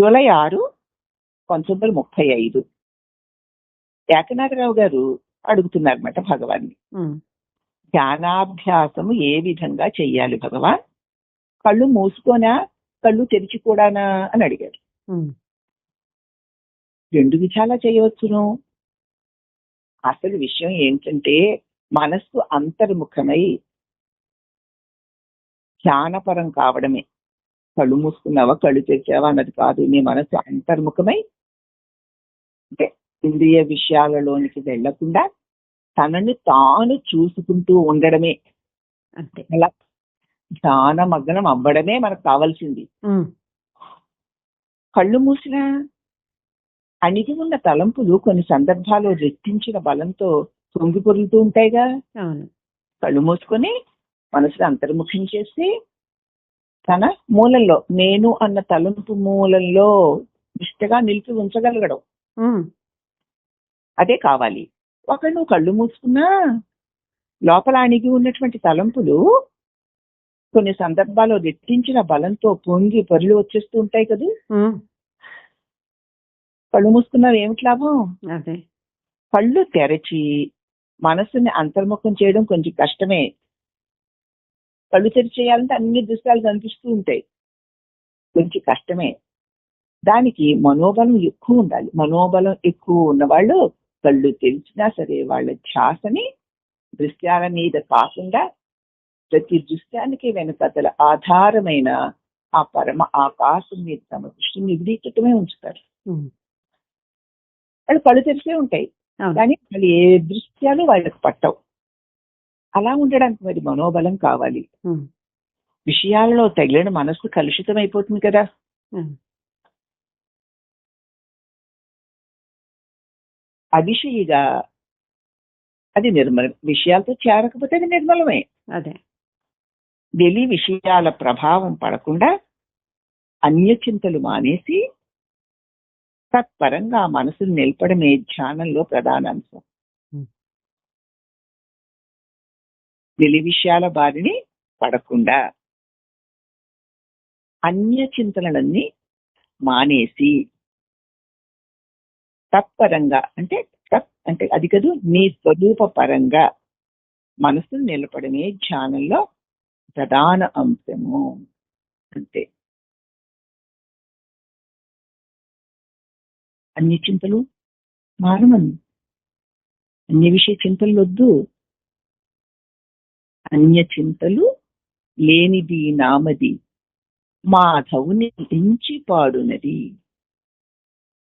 July ఆరు పంతొమ్మిది వందల ముప్పై ఐదు. ఏకనాథరావు గారు అడుగుతున్నారన్నమాట భగవాన్ని. ధ్యానాభ్యాసము ఏ విధంగా చెయ్యాలి భగవాన్? కళ్ళు మూసుకోనా? కళ్ళు తెరిచి కూడానా? అని అడిగారు. రెండు విధాలా చేయవచ్చును. అసలు విషయం ఏంటంటే మనస్సు అంతర్ముఖమై ధ్యానపరం కావడమే. కళ్ళు మూసుకున్నావా కళ్ళు తెరిచావా అన్నది కాదు. నీ మనస్సు అంతర్ముఖమై అంటే ఇంద్రియ విషయాలలోనికి వెళ్ళకుండా తనని తాను చూసుకుంటూ ఉండడమే. అంతే. అలా ధ్యానమగ్నం అవ్వడమే మనకు కావాల్సింది. కళ్ళు మూసిన అణిగి ఉన్న తలంపులు కొన్ని సందర్భాల్లో రెట్టించిన బలంతో తొంగి పొరులుతూ ఉంటాయిగా. కళ్ళు మూసుకొని మనసుని అంతర్ముఖం చేసి తన మూలంలో నేను అన్న తలంపు మూలంలో నిష్టగా నిలిపి ఉంచగలగడం. అదే కావాలి. ఒక నువ్వు కళ్ళు మూసుకున్నా లోపల అణిగి ఉన్నటువంటి తలంపులు కొన్ని సందర్భాల్లో రెట్టించిన బలంతో పొంగి పొరులు వచ్చేస్తూ ఉంటాయి కదా. కళ్ళు మూసుకున్నావు ఏమిటి లాభం? అదే. కళ్ళు తెరచి మనసుని అంతర్ముఖం చేయడం కొంచెం కష్టమే. కళ్ళు తెరిచి చేయాలంటే అన్ని దృశ్యాలు కనిపిస్తూ ఉంటాయి. కొంచెం కష్టమే. దానికి మనోబలం ఎక్కువ ఉండాలి. మనోబలం ఎక్కువ ఉన్నవాళ్ళు కళ్ళు తెరిచినా సరే వాళ్ళ ధ్యాసని దృశ్యాల మీద కాకుండా ప్రతి దృశ్యానికి వెనుకతల ఆధారమైన ఆ పరమ ఆకాశం మీద తమ దృష్టిని నిగిడీకృతమే ఉంచుతారు. వాళ్ళు కళ్ళు తెరిచే ఉంటాయి. కానీ వాళ్ళు ఏ దృశ్యాలు వాళ్ళకి పట్టవు. అలా ఉండడానికి మరి మనోబలం కావాలి. విషయాలలో తగిలిన మనస్సు కలుషితం అయిపోతుంది కదా అవిషయిగా అది నిర్మల విషయాలతో చేరకపోతే అది నిర్మలమే. అదే. వెలి విషయాల ప్రభావం పడకుండా అన్య చింతలు మానేసి తత్పరంగా మనసును నిలపడమే ధ్యానంలో ప్రధాన అంశం వెలి విషయాల బారిని పడకుండా అన్య చింతనలన్నీ మానేసి తత్పరంగా అంటే తత్ అంటే అది కదూ నీ స్వరూప పరంగా మనసును నిలబడమే ధ్యానంలో ప్రధాన అంశము. అంతే. అన్ని చింతలు మారమని. అన్ని విషయ చింతలు వద్దు. అన్య చింతలు లేనిది నామది. మాధవుని ఎంచి పాడునది.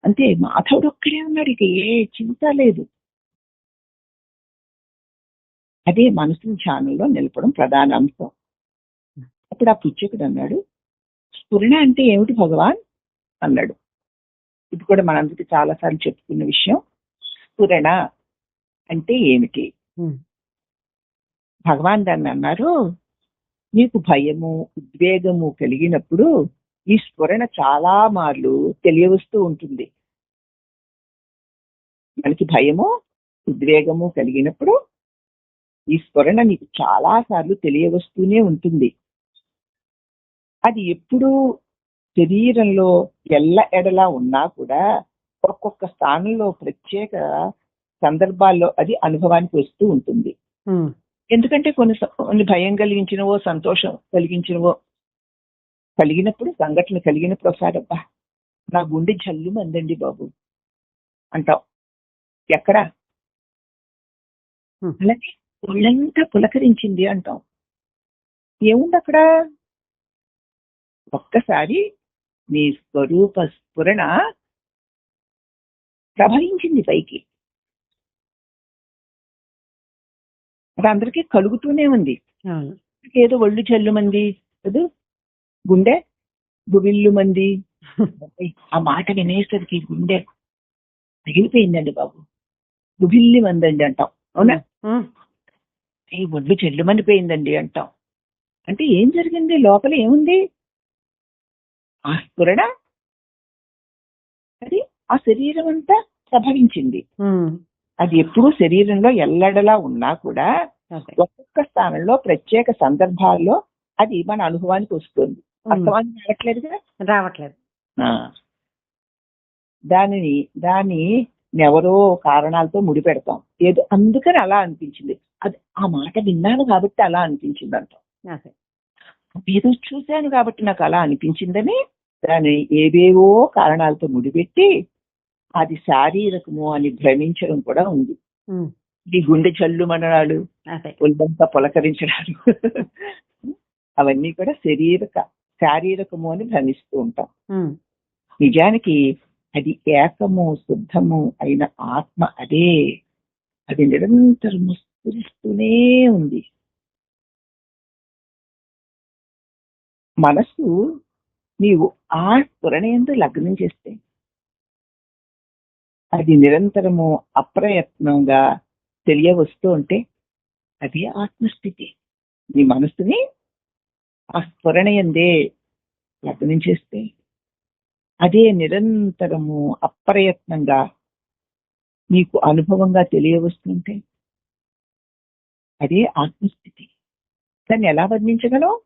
అంతే మాధవుడు ఒక్కడే ఉన్నాడు ఇక ఏ చింత లేదు. అదే మనసుని ధ్యానంలో నిలపడం ప్రధాన అంశం. అప్పుడు ఆ పుచ్చకుడు అన్నాడు స్ఫురణ అంటే ఏమిటి భగవాన్? అన్నాడు. ఇది కూడా మనందరికీ చాలా సార్లు చెప్పుకున్న విషయం. స్ఫురణ అంటే ఏమిటి? భగవాన్ దాన్ని అన్నారు నీకు భయము ఉద్వేగము కలిగినప్పుడు ఈ స్ఫురణ చాలా మార్లు తెలియవస్తూ ఉంటుంది. మనకి భయము ఉద్వేగము కలిగినప్పుడు ఈ స్ఫురణ నీకు చాలా సార్లు తెలియవస్తూనే ఉంటుంది. అది ఎప్పుడు శరీరంలో ఎల్ల ఎడలా ఉన్నా కూడా ఒక్కొక్క స్థానంలో ప్రత్యేక సందర్భాల్లో అది అనుభవానికి వస్తూ ఉంటుంది. ఎందుకంటే కొన్ని కొన్ని భయం కలిగించినవో సంతోషం కలిగించినవో కలిగినప్పుడు సంఘటన కలిగినప్పుడు ఒకసారి అబ్బా నా గుండె జల్లు మందండి బాబు అంటాం. ఎక్కడ. అలాగే ఒళ్ళంతా పులకరించింది అంటాం. ఏముంది అక్కడ? ఒక్కసారి నీ స్వరూప స్ఫురణ ప్రభవించింది పైకి. అది అందరికీ కలుగుతూనే ఉంది. ఏదో ఒళ్ళు చెల్లుమంది కదా గుండె గుబిల్లు మంది ఆ మాట వినేసరికి గుండె తగిలిపోయిందండి బాబు. గుబిల్లి మందండి అంటాం. అవునా? ఈ ఒళ్ళు చెల్లుమనిపోయిందండి అంటాం. అంటే ఏం జరిగింది? లోపల ఏముంది? ఆ స్ఫురణ? అది ఆ శరీరం అంతా ప్రభవించింది అది ఎప్పుడూ శరీరంలో ఎల్లడలా ఉన్నా కూడా ఒక్కొక్క స్థానంలో ప్రత్యేక సందర్భాల్లో అది మన అనుభవానికి వస్తుంది. అర్థవానికి రావట్లేదు కదా రావట్లేదు. ఆ. దానిని దాన్ని ఎవరో కారణాలతో ముడిపెడతాం. ఏదో అందుకని అలా అనిపించింది. అది ఆ మాట విన్నాను కాబట్టి అలా అనిపించింది అంటాం ఏదో చూశాను కాబట్టి నాకు అలా అనిపించిందని దాన్ని ఏవేవో కారణాలతో ముడిపెట్టి అది శారీరకము అని భ్రమించడం కూడా ఉంది. ఈ గుండె జల్లు మనడాలు ఒళ్ళంతా పులకరించడాలు అవన్నీ కూడా శరీరక శారీరకము అని భ్రమిస్తూ ఉంటాం. నిజానికి అది ఏకము శుద్ధము అయిన ఆత్మ అదే. అది నిరంతరం స్ఫురిస్తూనే ఉంది. మనసు నీవు ఆ స్ఫురణయందు లగ్నం చేస్తే అది నిరంతరము అప్రయత్నంగా తెలియవస్తూ ఉంటే అది ఆత్మస్థితి. నీ మనసుని ఆ స్ఫురణయందే లగ్నం చేస్తే అదే నిరంతరము అప్రయత్నంగా నీకు అనుభవంగా తెలియవస్తుంటే అదే ఆత్మస్థితి. దాన్ని ఎలా వర్ణించగలవు?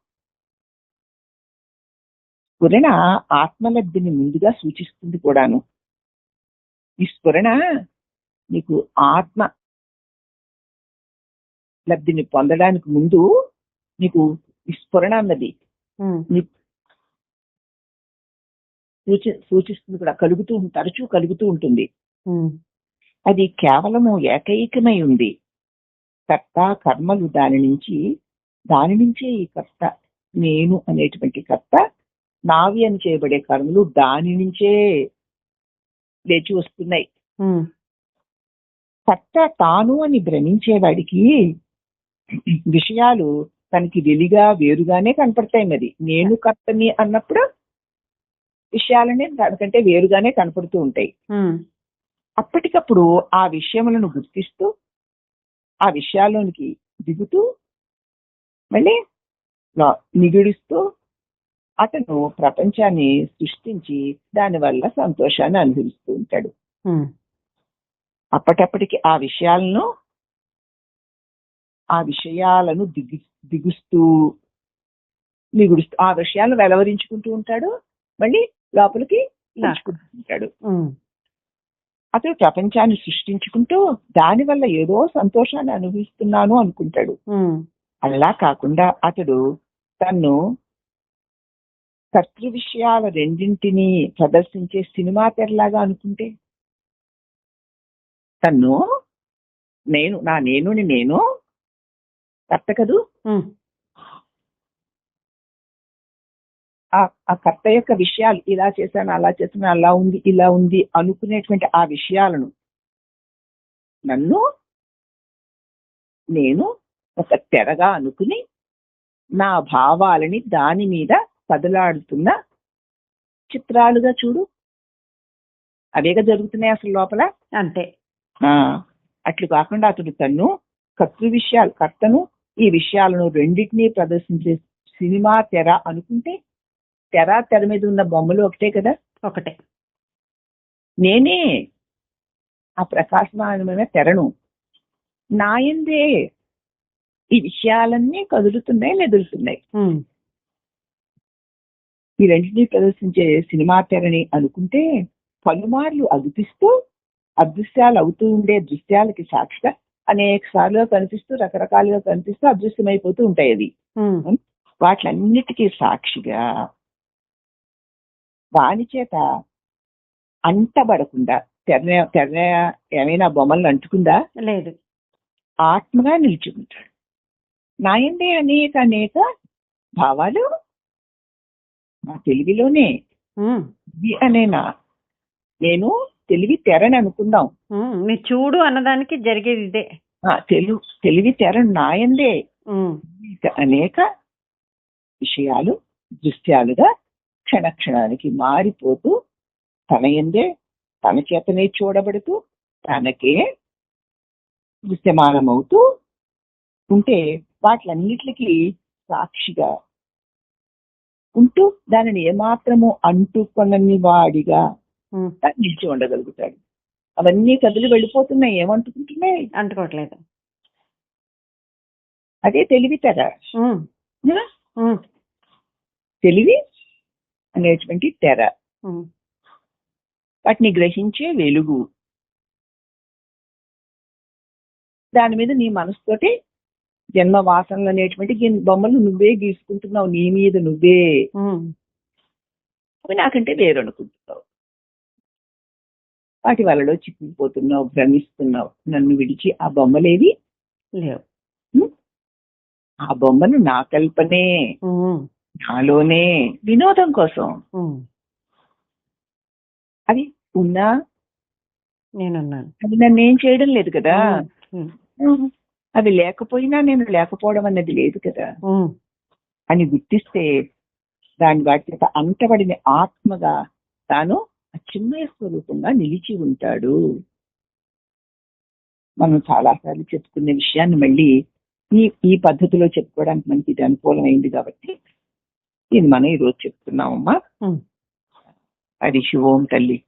స్ఫురణ ఆత్మలబ్ధిని ముందుగా సూచిస్తుంది కూడాను. ఈ స్ఫురణ నీకు ఆత్మ లబ్ధిని పొందడానికి ముందు నీకు ఈ స్ఫురణ అన్నది సూచి సూచిస్తుంది కూడా. కలుగుతూ తరచూ కలుగుతూ ఉంటుంది. అది కేవలము ఏకైకమై ఉంది. కర్త కర్మలు దాని నుంచి దాని నుంచే ఈ కర్త నేను అనేటువంటి కర్త నావి అని చేయబడే కర్మలు దాని నుంచే లేచి వస్తున్నాయి. కర్త తాను అని భ్రమించేవాడికి విషయాలు తనకి వెలిగా వేరుగానే కనపడతాయి మరి. నేను కర్తని అన్నప్పుడు విషయాలనే దానికంటే వేరుగానే కనపడుతూ ఉంటాయి. అప్పటికప్పుడు ఆ విషయములను గుర్తిస్తూ ఆ విషయాల్లోనికి దిగుతూ మళ్ళీ నిగిడిస్తూ అతను ప్రపంచాన్ని సృష్టించి దానివల్ల సంతోషాన్ని అనుభవిస్తూ ఉంటాడు. అప్పటప్పటికి ఆ విషయాలను ఆ విషయాలను దిగి దిగుస్తూ నిగుడుస్తూ ఆ విషయాలను వెలవరించుకుంటూ ఉంటాడు. మళ్ళీ లోపలికి లాచుకుంటూ ఉంటాడు. అతడు ప్రపంచాన్ని సృష్టించుకుంటూ దానివల్ల ఏదో సంతోషాన్ని అనుభవిస్తున్నాను అనుకుంటాడు. అలా కాకుండా అతడు తన్ను కర్తృ విషయాల రెండింటినీ ప్రదర్శించే సినిమా తెరలాగా అనుకుంటే? తన్ను? నేను నా నేనుని నేను? కర్త కదూ? ఆ కర్త యొక్క విషయాలు ఇలా చేశాను అలా చేశాను అలా ఉంది ఇలా ఉంది అనుకునేటువంటి ఆ విషయాలను నన్ను నేను ఒక తెరగా అనుకుని నా భావాలని దాని మీద కదలాడుతున్న చిత్రాలుగా చూడు. అవేగా జరుగుతున్నాయి అసలు లోపల? అంతే. ఆ, అట్లు కాకుండా అతడు తన్ను కర్తృ విషయాలు కర్తను ఈ విషయాలను రెండింటినీ ప్రదర్శించే సినిమా తెర అనుకుంటే తెర తెర మీద ఉన్న బొమ్మలు ఒకటే కదా? ఒకటే. నేనే ఆ ప్రకాశమానమైన తెరను నాయందే. ఈ విషయాలన్నీ కదులుతున్నాయి మెదులుతున్నాయి. ఈ రెండింటినీ ప్రదర్శించే సినిమా తెరని అనుకుంటే పలుమార్లు అగుపిస్తూ అదృశ్యాలు అవుతూ ఉండే దృశ్యాలకి సాక్షిగా అనేక సార్లుగా కనిపిస్తూ రకరకాలుగా కనిపిస్తూ అదృశ్యమైపోతూ ఉంటాయి అది వాటిలన్నిటికీ సాక్షిగా వాని చేత అంటబడకుండా తెర తెర ఏమైనా బొమ్మలను అంటుకుందా? లేదు. ఆత్మగా నిలిచుకుంటాడు నాయందే అనేక అనేక భావాలు నా తెలివిలోనే ఉమ్, ఇది అనేనా? నేను తెలివి తెరని అనుకుందాం. నీ చూడు అన్నదానికి జరిగేది ఇదే. ఆ, తెలు తెలివి తెర నాయందే. అనేక విషయాలు దృశ్యాలుగా క్షణ క్షణానికి మారిపోతూ తన ఎందే తన చేతనే చూడబడుతూ తనకే దృశ్యమానమవుతూ ఉంటే వాటిలన్నిటికీ సాక్షిగా ఉంటూ దానిని ఏమాత్రము అంటుకొనని వాడిగా నిలిచి ఉండగలుగుతాడు. అవన్నీ కదిలి వెళ్ళిపోతున్నాయి. ఏమంటుకుంటున్నాయి? అంటుకోవట్లేదు. అదే ఉమ్, తెలివి అనేటువంటి తెర. వాటిని గ్రహించే వెలుగు. దాని మీద నీ మనసుతోటి జన్మ వాసనలు అనేటువంటి బొమ్మలు నువ్వే గీసుకుంటున్నావు నీ మీద నువ్వే. అవి నాకంటే వేరు అనుకుంటున్నావు వాటి వలలో చిక్కుకుపోతున్నావు భ్రమిస్తున్నావు నన్ను విడిచి ఆ బొమ్మలేవి లేవు. ఆ బొమ్మలు నా కల్పనే నాలోనే వినోదం కోసం. అవి ఉన్నా నేనున్నాను. అది నన్ను ఏం చేయడం లేదు కదా. అవి లేకపోయినా నేను లేకపోవడం అన్నది లేదు కదా. అని గుర్తిస్తే దాని వాటి చేత అంటబడిన ఆత్మగా తాను చిన్మయ స్వరూపంగా నిలిచి ఉంటాడు. మనం చాలాసార్లు చెప్పుకునే విషయాన్ని మళ్ళీ ఈ ఈ పద్ధతిలో చెప్పుకోవడానికి మనకి ఇది అనుకూలమైంది కాబట్టి ఇది మనం ఈరోజు చెప్తున్నామమ్మా. అది శివోం తల్లి.